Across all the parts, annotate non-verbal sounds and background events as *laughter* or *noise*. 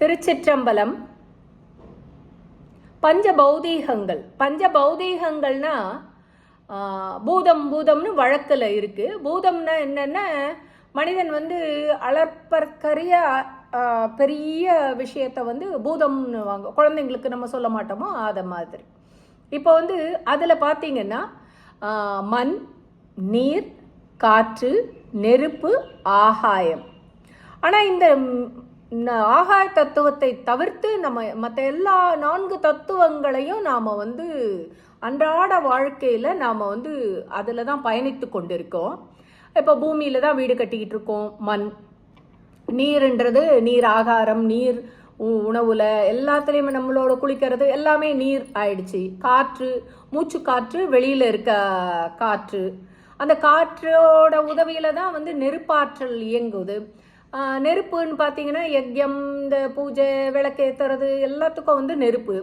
திருச்சிற்றம்பலம். பஞ்ச பௌதீகங்கள் பஞ்ச பௌதீகங்கள்னா பூதம் பூதம்னு வழக்கில் இருக்குது பூதம்னா என்னென்னா மனிதன் வந்து அளப்பற்கரிய பெரிய விஷயத்தை வந்து பூதம்னு வாங்க குழந்தைங்களுக்கு நம்ம சொல்ல மாட்டோமோ அதை மாதிரி. இப்போ வந்து அதில் பார்த்தீங்கன்னா மண் நீர் காற்று நெருப்பு ஆகாயம். ஆனால் இந்த ஆகாய தத்துவத்தை தவிர்த்து நம்ம மற்ற எல்லா நான்கு தத்துவங்களையும் நாம் வந்து அன்றாட வாழ்க்கையில் நாம் வந்து அதில் தான் பயணித்து கொண்டிருக்கோம். இப்போ பூமியில் தான் வீடு கட்டிக்கிட்டு இருக்கோம். மண் நீருன்றது நீர் ஆகாரம் நீர் உ- உணவுல எல்லாத்துலேயுமே நம்மளோட குளிக்கிறது எல்லாமே நீர் ஆயிடுச்சு. காற்று மூச்சு காற்று வெளியில் இருக்க காற்று. அந்த காற்றோட உதவியில் தான் வந்து நெருப்பாற்றல் இயங்குது. நெருப்புன்னு பார்த்தீங்கன்னா யஜ்யம் இந்த பூஜை விளக்கு ஏற்றுறது எல்லாத்துக்கும் வந்து நெருப்பு.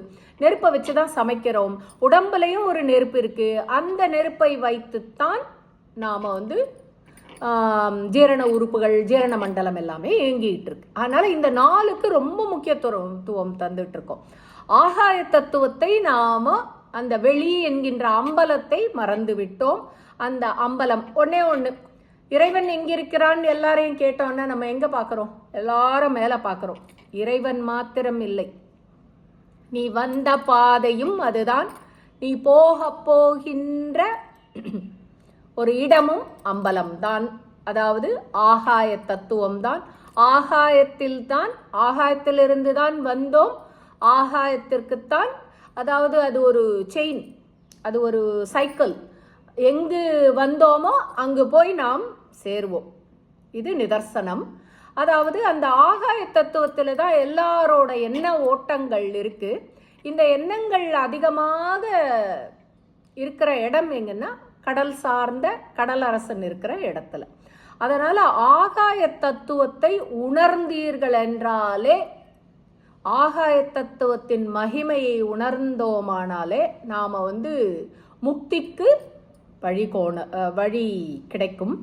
நெருப்பை வச்சு தான் சமைக்கிறோம். உடம்புலையும் ஒரு நெருப்பு இருக்குது அந்த நெருப்பை வைத்துத்தான் நாம் வந்து ஜீரண உறுப்புகள் ஜீரண மண்டலம் எல்லாமே இயங்கிட்டு இருக்கு. அதனால் இந்த நாளுக்கு ரொம்ப முக்கியத்துவம் தந்துட்டு இருக்கோம். ஆகாய தத்துவத்தை நாம் அந்த வெளி என்கின்ற அம்பலத்தை மறந்து விட்டோம் அந்த அம்பலம் ஒண்ணே ஒன்று இறைவன் எங்கே இருக்கிறான்னு எல்லாரையும் கேட்டோன்னா நம்ம எங்கே பார்க்குறோம்? எல்லாரும் மேலே பார்க்குறோம். இறைவன் மாத்திரம் இல்லை. நீ வந்த பாதையும் அதுதான். நீ போக போகின்ற *clears throat* ஒரு இடமும் அம்பலம்தான். அதாவது ஆகாய தத்துவம்தான். ஆகாயத்தில் தான் ஆகாயத்திலிருந்து தான் வந்தோம். ஆகாயத்திற்குத்தான் அதாவது அது ஒரு செயின் அது ஒரு சைக்கிள் எங்கு வந்தோமோ அங்கு போய் நாம் சேருவோம். இது நிதர்சனம். அதாவது அந்த ஆகாய தத்துவத்தில் தான் எல்லாரோட எண்ண ஓட்டங்கள் இருக்குது இந்த எண்ணங்கள் அதிகமாக இருக்கிற இடம் எங்கன்னா கடல் சார்ந்த கடலரசன் இருக்கிற இடத்துல. அதனால் ஆகாய தத்துவத்தை உணர்ந்தீர்கள் என்றாலே ஆகாய தத்துவத்தின் மகிமையை உணர்ந்தோமானாலே நாம் வந்து முக்திக்கு வழி கோண வழி கிடைக்கும்.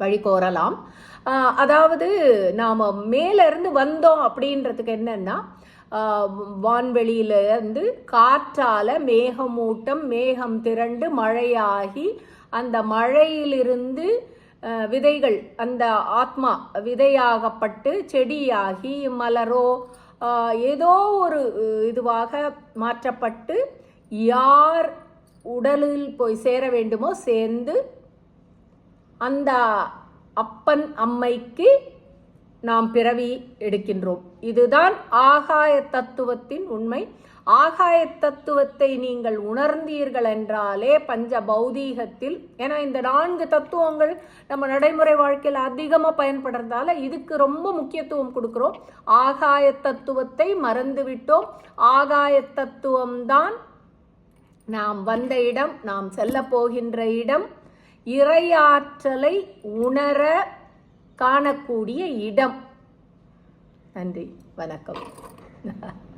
வழி கோரலாம். அதாவது நாம் மேலேருந்து வந்தோம் அப்படின்றதுக்கு என்னென்னா வான்வெளியிலேருந்து காற்றால் இருந்து மேகமூட்டம் மேகம் திரண்டு மழையாகி அந்த மழையிலிருந்து விதைகள் அந்த ஆத்மா விதையாகப்பட்டு செடியாகி மலரோ ஏதோ ஒரு இதுவாக மாற்றப்பட்டு யார் உடலில் போய் சேர வேண்டுமோ சேர்ந்து அந்த அப்பன் அம்மைக்கு நாம் பிறவி எடுக்கின்றோம். இதுதான் ஆகாய தத்துவத்தின் உண்மை. ஆகாய தத்துவத்தை நீங்கள் உணர்ந்தீர்கள் என்றாலே பஞ்ச பௌதீகத்தில் ஏன்னா இந்த நான்கு தத்துவங்கள் நம்ம நடைமுறை வாழ்க்கையில் அதிகமாக பயன்படுறதால இதுக்கு ரொம்ப முக்கியத்துவம் கொடுக்குறோம். ஆகாய தத்துவத்தை மறந்துவிட்டோம். ஆகாய தத்துவம்தான் நாம் வந்த இடம் நாம் செல்ல போகின்ற இடம் இறையாற்றலை உணர காணக்கூடிய இடம். நன்றி வணக்கம். *laughs*